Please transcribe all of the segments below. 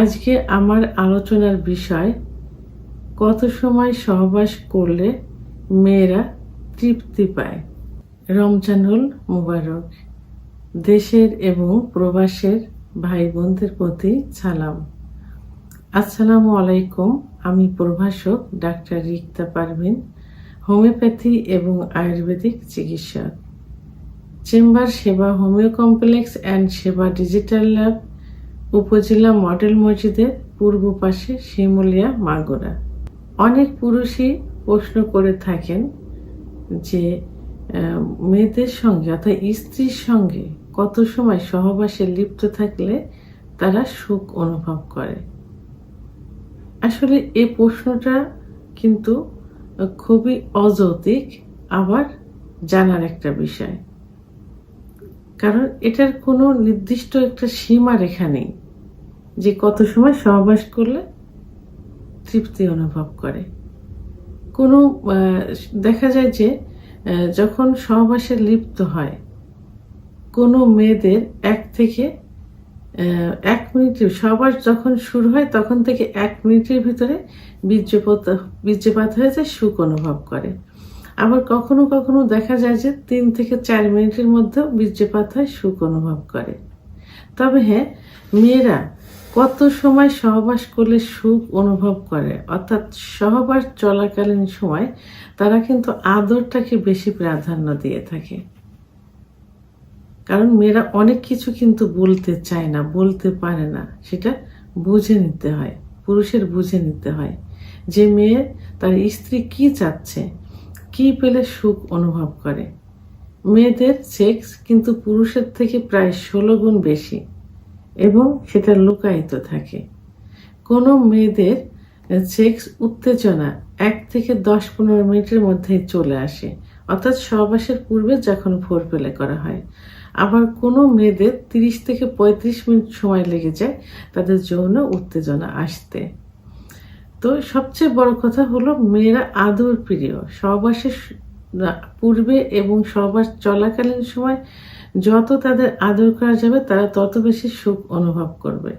আজকে আমার আলোচনার বিষয়, কত সময় সহবাস করলে মেয়েরা তৃপ্তি পায়? রমজানুল মুবারক। দেশের এবং প্রবাসের ভাই বোনদের প্রতি সালাম। আসসালামু আলাইকুম, আমি প্রভাষক ডাক্তার রিক্তা পারভিন, হোমিওপ্যাথি এবং আয়ুর্বেদিক চিকিৎসক। Chamber Seva homeo complex and Seva digital lab উপজেলা মডেল মসজিদের পূর্ব পাশে শিমুলিয়া মাগুরা। অনেক পুরুষই প্রশ্ন করে থাকেন যে মেয়েদের সঙ্গে অর্থাৎ স্ত্রীর সঙ্গে কত সময় সহবাসে লিপ্ত থাকলে তারা সুখ অনুভব করে? আসলে এই প্রশ্নটা কিন্তু খুবই অযৌক্তিক, আবার জানার একটা বিষয়। কারণ এটার কোনো নির্দিষ্ট একটা সীমা রেখা নেই যে কত সময় সহবাস করলে তৃপ্তি অনুভব করে। কোনো দেখা যায় যে যখন সহবাসে লিপ্ত হয়, কোনো মেয়েদের এক থেকে এক মিনিটের সবার যখন শুরু হয়, তখন থেকে এক মিনিটের ভিতরে বীর্যপাত বীর্যপাত হয়ে যায়, সুখ অনুভব করে। আবার কখনো কখনো দেখা যায় যে তিন থেকে চার মিনিটের মধ্যে বীর্যপাত হয় সুখ অনুভব করে। তবে হ্যাঁ মেয়েরা কত সময় সহবাস করলে সুখ অনুভব করে? অর্থাৎ সহবাস চলাকালীন সময় তারা কিন্তু আদরটাকে বেশি প্রাধান্য দিয়ে থাকে। কারণ মেয়েরা অনেক কিছু কিন্তু বলতে চায় না, বলতে পারে না। সেটা বুঝে নিতে হয়, পুরুষের বুঝে নিতে হয় যে মেয়ে তার স্ত্রী কি চাচ্ছে। কি পেলে সুখ অনুভব করে? মেয়েদের সেক্স কিন্তু পুরুষের থেকে প্রায় ষোলো গুণ বেশি এবং সেটা লুকায়িত থাকে। কোনো মেয়েদের সেক্স উত্তেজনা এক থেকে দশ পনেরো মিনিটের মধ্যে চলে আসে, অর্থাৎ সহবাসের পূর্বে যখন ভোর পেলে করা হয়। আবার কোনো মেয়েদের তিরিশ থেকে পঁয়ত্রিশ মিনিট সময় লেগে যায়, তাদের যৌন উত্তেজনা আসতে। তো সবচেয়ে বড় কথা হলো মেয়েরা আদর প্রিয়। সহবাসের পূর্বে এবং সহবাস চলাকালীন সময় যত তাদের আদর করা যাবে, তারা তত বেশি সুখ অনুভব করবে।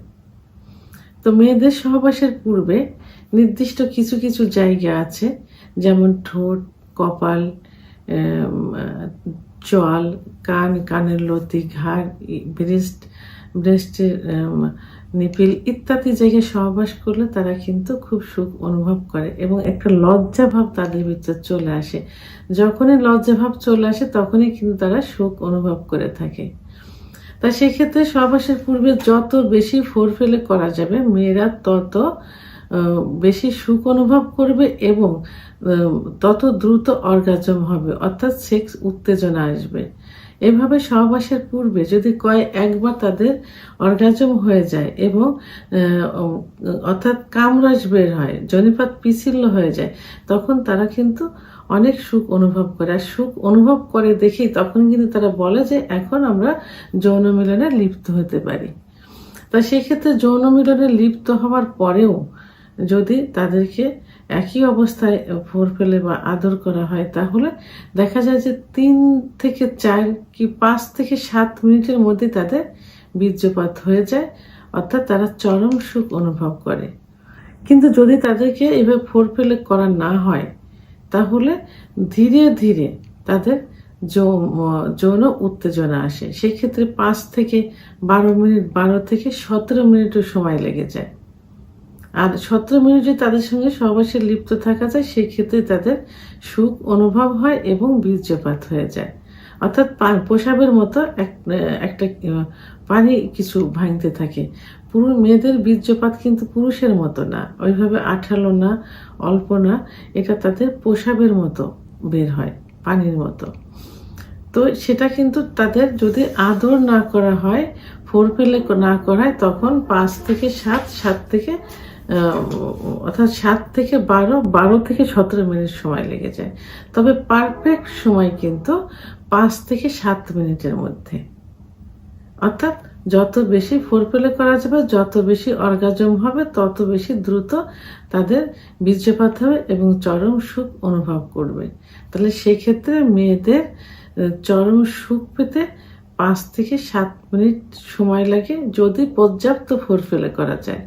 তো মেয়েদের সহবাসের পূর্বে নির্দিষ্ট কিছু কিছু জায়গা আছে, যেমন ঠোঁট, কপাল চল কান, কানের লতি, ঘাড় ব্রেস্ট ব্রেস্টের নিপিল ইত্যাদি জায়গায় সহবাস করলে তারা কিন্তু খুব সুখ অনুভব করে এবং একটা লজ্জা ভাব তাদের ভিতরে চলে আসে। যখনই লজ্জা ভাব চলে আসে, তখনই কিন্তু তারা সুখ অনুভব করে থাকে। তা সেক্ষেত্রে সহবাসের পূর্বে যত বেশি ফোর ফেলে করা যাবে, মেয়েরা তত বেশি সুখ অনুভব করবে এবং তত দ্রুত অর্গাজম হবে, অর্থাৎ সেক্স উত্তেজনা আসবে। এভাবে সহবাসের পূর্বে যদি কয় একবার তাদের অর্গাজম হয়ে যায় এবং অর্থাৎ কামরস বের হয়, জনিপাত পিছিল্য হয়ে যায়, তখন তারা কিন্তু অনেক সুখ অনুভব করে। আর সুখ অনুভব করে দেখেই তখন কিন্তু তারা বলে যে, এখন আমরা যৌন মিলনে লিপ্ত হতে পারি। তা সেক্ষেত্রে যৌন মিলনে লিপ্ত হওয়ার পরেও যদি তাদেরকে একই অবস্থায় ভোর ফেলে বা আদর করা হয়, তাহলে দেখা যায় যে তিন থেকে চার কি পাঁচ থেকে সাত মিনিটের মধ্যে তাদের বীর্যপাত হয়ে যায়, অর্থাৎ তারা চরম সুখ অনুভব করে। কিন্তু যদি তাদেরকে এভাবে ফোর ফেলে করা না হয়, তাহলে ধীরে ধীরে তাদের যৌন উত্তেজনা আসে। সেক্ষেত্রে পাঁচ থেকে বারো মিনিট, বারো থেকে সতেরো মিনিটও সময় লেগে যায়। আর সতেরো যদি তাদের সঙ্গে সহবাসে লিপ্ত থাকা যায়, সেক্ষেত্রে তাদের সুখ অনুভব হয় এবং বীর্যপাত হয়ে যায়। অর্থাৎ পা- প্রসাবের মতো একটা, পানি কিছু ভাঙতে থাকে। পুরো মেয়েদের বীর্যপাত কিন্তু পুরুষের মতো না। ওইভাবে আঠালো না, অল্প না, এটা তাদের প্রসাবের মতো বের হয়, পানির মতো। তো সেটা কিন্তু তাদের যদি আদর না করা হয় ফোর পেলে না করায়, তখন পাঁচ থেকে সাত সাত থেকে অর্থাৎ সাত থেকে বারো বারো থেকে সতেরো মিনিট সময় লেগে যায়। তবে পারফেক্ট সময় কিন্তু পাঁচ থেকে সাত মিনিটের মধ্যে। অর্থাৎ যত বেশি ফোরপেলে করা যাবে, যত বেশি অর্গাজম হবে, তত বেশি দ্রুত তাদের বীর্যপাত হবে এবং চরম সুখ অনুভব করবে। তাহলে সেক্ষেত্রে মেয়েদের চরম সুখ পেতে পাঁচ থেকে সাত মিনিট সময় লাগে যদি পর্যাপ্ত ফোরফেলে করা যায়।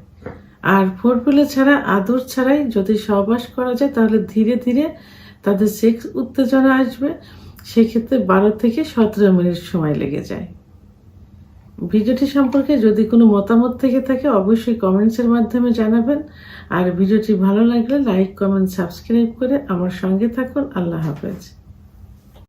আর ফোরফেলে ছাড়া আদর ছাড়াই যদি সহবাস করা যায়, তাহলে ধীরে ধীরে তাদের সেক্স উত্তেজনা আসবে। সেক্ষেত্রে বারো থেকে সতেরো মিনিট সময় লেগে যায়। ভিডিওটি সম্পর্কে যদি কোনো মতামত থেকে থাকে, অবশ্যই কমেন্টসের মাধ্যমে জানাবেন। আর ভিডিওটি ভালো লাগলে লাইক কমেন্ট সাবস্ক্রাইব করে আমার সঙ্গে থাকুন। আল্লাহ হাফেজ।